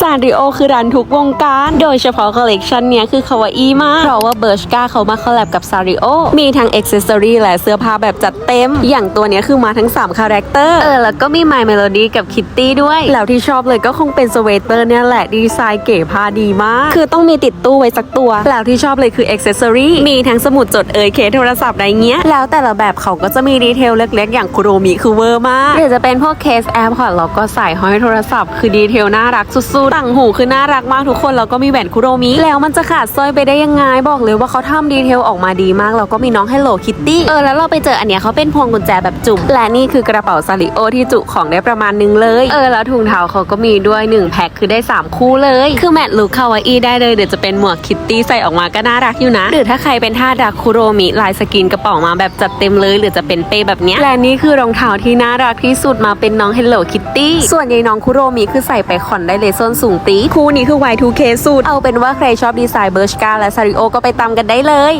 ซานริโอคือรันทุกวงการ โดยเฉพาะคอลเลกชันเนี้ยคือคาวาอีมาก เพราะว่าเบิร์ชกาเขามาคอลแลบกับซาริโอ มีทั้งอ็อกเซสซอรีและเสื้อผ้าแบบจัดเต็ม อย่างตัวเนี้ยคือมาทั้ง 3 คาแรคเตอร์ เออ แล้วก็มี My Melody กับคิตตี้ด้วย แล้วที่ชอบเลยก็คงเป็นสเวตเตอร์เนี่ยแหละ ดีไซน์เก๋ผ้าดีมาก คือต้องมีติดตู้ไว้สักตัว แล้วที่ชอบเลยคืออ็อกเซสซอรีมีทั้งสมุดจดเอ่ยเคสโทรศัพท์อะไรเงี้ย แล้วแต่ละแบบเขาก็จะมีดีเทลเล็กๆ อย่างคุโรมิคือเวอร์มากหรือจะเป็นพวกเคสแอร์พอร์ตแล้วก็ใส่ห้อยโทรศัพท์ คือดีเทลน่ารักสุดๆต่างหูคือน่ารักมากทุกคนแล้วก็มีแหวนคุโรมิแล้วมันจะขาดสร้อยไปได้ยังไงบอกเลยว่าเขาทำดีเทลออกมาดีมากแล้วก็มีน้อง Hello Kitty เออแล้วเราไปเจออันเนี้ยเขาเป็นพวงกุญแจแบบจุ่มและนี่คือกระเป๋าซาริโอที่จุของได้ประมาณนึงเลยเออแล้วถุงเท้าเขาก็มีด้วยหนึ่งแพ็คคือได้สามคู่เลย คือแมทลุคคาวาอีได้เลยเดี๋ยวจะเป็นหมวกคิตตี้ใส่ออกมาก็น่ารักอยู่นะหรือถ้าใครเป็นท่าสรักคุโรมิลายสกินกระเป๋ามาแบบจัดเต็มเลยหรือจะเป็นเป้แบบเนี้ยและนี่คือรองเท้าที่น่ารักที่สุดมาเป็นน้อง Hello Kitty ส่วนยายน้องคุโรมิคือใส่ไปคอนได้เลยส้นสูงปี๊ดคู่นี้คือ Y2K สุดเอาเป็นว่าใครชอบดีไซน์เบิร์ชกาและซาริโอก็ไปตามกันได้เลย